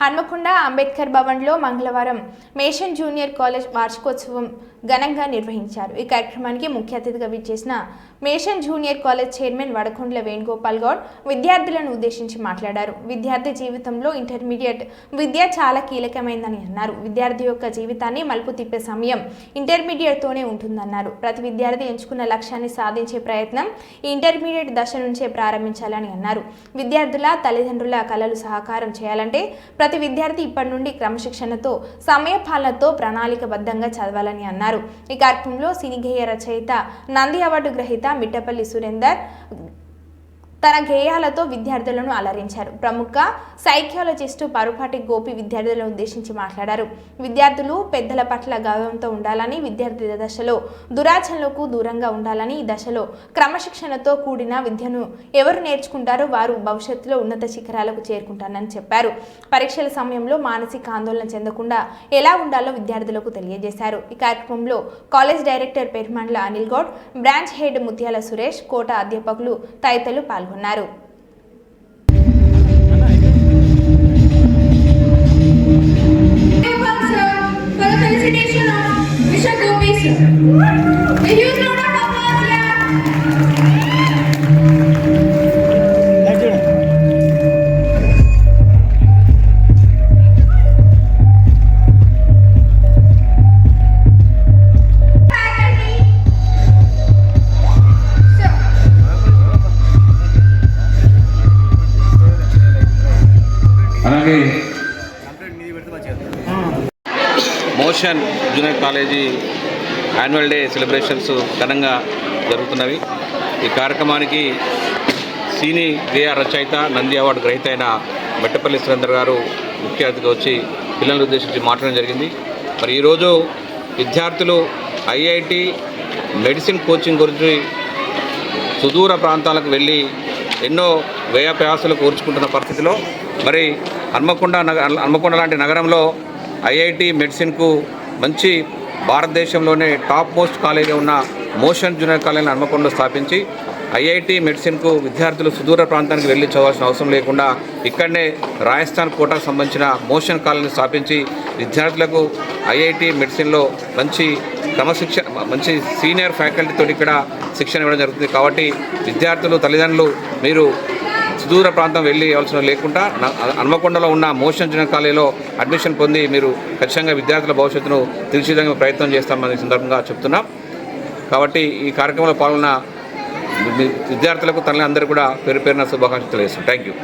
హన్మకొండ అంబేద్కర్ భవన్లో మంగళవారం మేషన్ junior college వార్షికోత్సవం ఘనంగా నిర్వహించారు. ఈ కార్యక్రమానికి ముఖ్య అతిథిగా విచ్చేసిన Motion junior college chairman Vadakondla Venugopal Goud విద్యార్థులను ఉద్దేశించి మాట్లాడారు. విద్యార్థి జీవితంలో ఇంటర్మీడియట్ విద్య చాలా కీలకమైందని అన్నారు. విద్యార్థి యొక్క జీవితాన్ని మలుపు తిప్పే సమయం ఇంటర్మీడియట్తోనే ఉంటుందన్నారు. ప్రతి విద్యార్థి ఎంచుకున్న లక్ష్యాన్ని సాధించే ప్రయత్నం ఈ ఇంటర్మీడియట్ దశ నుంచే ప్రారంభించాలని అన్నారు. విద్యార్థుల తల్లిదండ్రుల కళలు సహకారం చేయాలంటే ప్రతి విద్యార్థి ఇప్పటి నుండి క్రమశిక్షణతో సమయపాలనతో ప్రణాళికబద్ధంగా చదవాలని అన్నారు. ఈ కార్యక్రమంలో సినీగేయ రచయిత నంది అవార్డు గ్రహీత మిట్టపల్లి సురేందర్ తన గేయాలతో విద్యార్థులను అలరించారు. ప్రముఖ సైక్యాలజిస్టు పరుపాటి గోపి విద్యార్థులను ఉద్దేశించి మాట్లాడారు. విద్యార్థులు పెద్దల పట్ల గౌరవంతో ఉండాలని విద్యార్థి దశలో దురాచరణలకు దూరంగా ఉండాలని ఈ దశలో క్రమశిక్షణతో కూడిన విద్యను ఎవరు నేర్చుకుంటారో వారు భవిష్యత్తులో ఉన్నత శిఖరాలకు చేరుకుంటారని చెప్పారు. పరీక్షల సమయంలో మానసిక ఆందోళన చెందకుండా ఎలా ఉండాలో విద్యార్థులకు తెలియజేశారు. ఈ కార్యక్రమంలో college director Perumandla Anil Goud branch head Muthyala Suresh కోట అధ్యాపకులు తదితరులు పాల్గొన్నారు. For the felicitation of Mr. Gopi sir. A huge Motion junior college annual day celebrations ఘనంగా జరుగుతున్నవి. ఈ కార్యక్రమానికి సీని గేయ రచయిత నంది అవార్డు గ్రహీత అయిన మెట్టపల్లి సురేందర్ గారు ముఖ్య అతిథిగా వచ్చి పిల్లలను ఉద్దేశించి మాట్లాడడం జరిగింది. మరి ఈరోజు విద్యార్థులు ఐఐటి మెడిసిన్ కోచింగ్ గురించి సుదూర ప్రాంతాలకు వెళ్ళి ఎన్నో వ్యయ ప్రయాసాలు కూర్చుకుంటున్న పరిస్థితిలో మరి హన్మకొండ నగ హన్మకొండ లాంటి నగరంలో ఐఐటి మెడిసిన్కు మంచి భారతదేశంలోనే టాప్ మోస్ట్ కాలేజీ ఉన్న మోషన్ జూనియర్ కాలేజీని హన్మకొండలో స్థాపించి ఐఐటి మెడిసిన్కు విద్యార్థులు సుదూర ప్రాంతానికి వెళ్ళి చదవాల్సిన అవసరం లేకుండా ఇక్కడనే రాజస్థాన్ కోటాకు సంబంధించిన మోషన్ కాలేజీని స్థాపించి విద్యార్థులకు ఐఐటి మెడిసిన్లో మంచి క్రమశిక్ష మంచి సీనియర్ ఫ్యాకల్టీతో ఇక్కడ శిక్షణ ఇవ్వడం జరుగుతుంది. కాబట్టి విద్యార్థులు తల్లిదండ్రులు మీరు సుదూర ప్రాంతం వెళ్ళి అవసరం లేకుండా హన్మకొండలో ఉన్న మోషన్ జూనియర్ కాలేజీలో అడ్మిషన్ పొంది మీరు ఖచ్చితంగా విద్యార్థుల భవిష్యత్తును తీర్చిదంగా ప్రయత్నం చేస్తామని సందర్భంగా చెప్తున్నాం. కాబట్టి ఈ కార్యక్రమంలో పాల్గొన్న విద్యార్థులకు తల్లి అందరూ కూడా పేరు పేరున శుభాకాంక్షలు తెలియజేస్తాం థ్యాంక్ యూ